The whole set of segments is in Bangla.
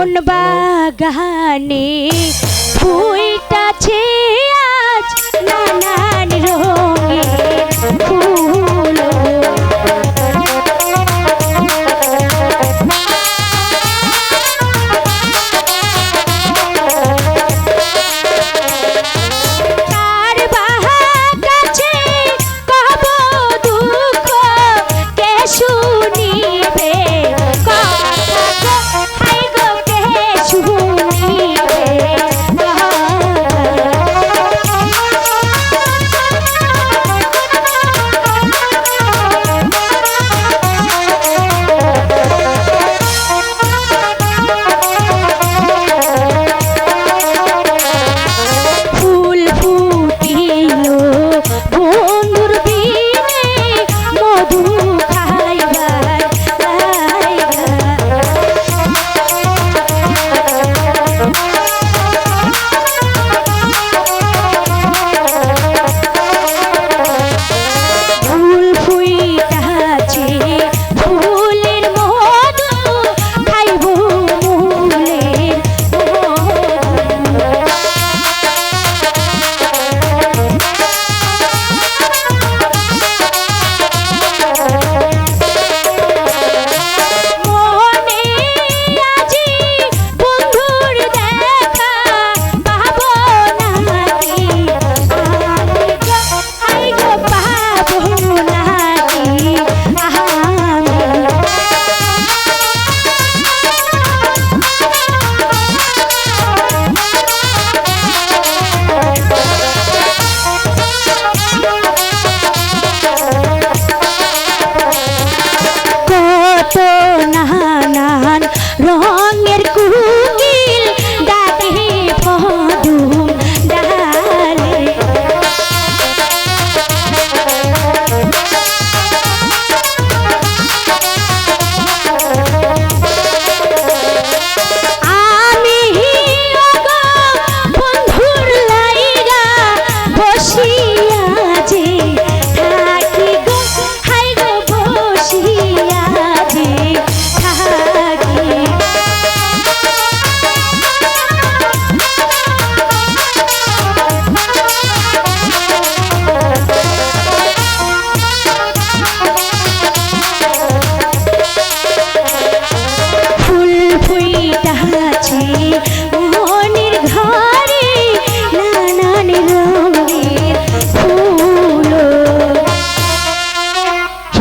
মন বাগানে ফুলটাছে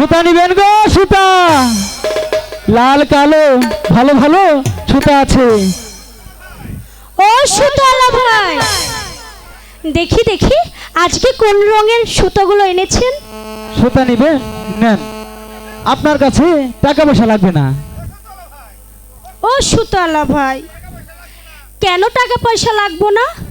সুতা নিবেন গো সুতা। লাল কালো ভালো ভালো সুতা আছে। ও সুতলা ভাই। দেখি দেখি আজকে কোন রঙের সুতোগুলো এনেছেন? সুতা নিবে নেন। আপনার কাছে টাকা পয়সা লাগবে না। ও সুতলা ভাই কেন টাকা পয়সা লাগবো না?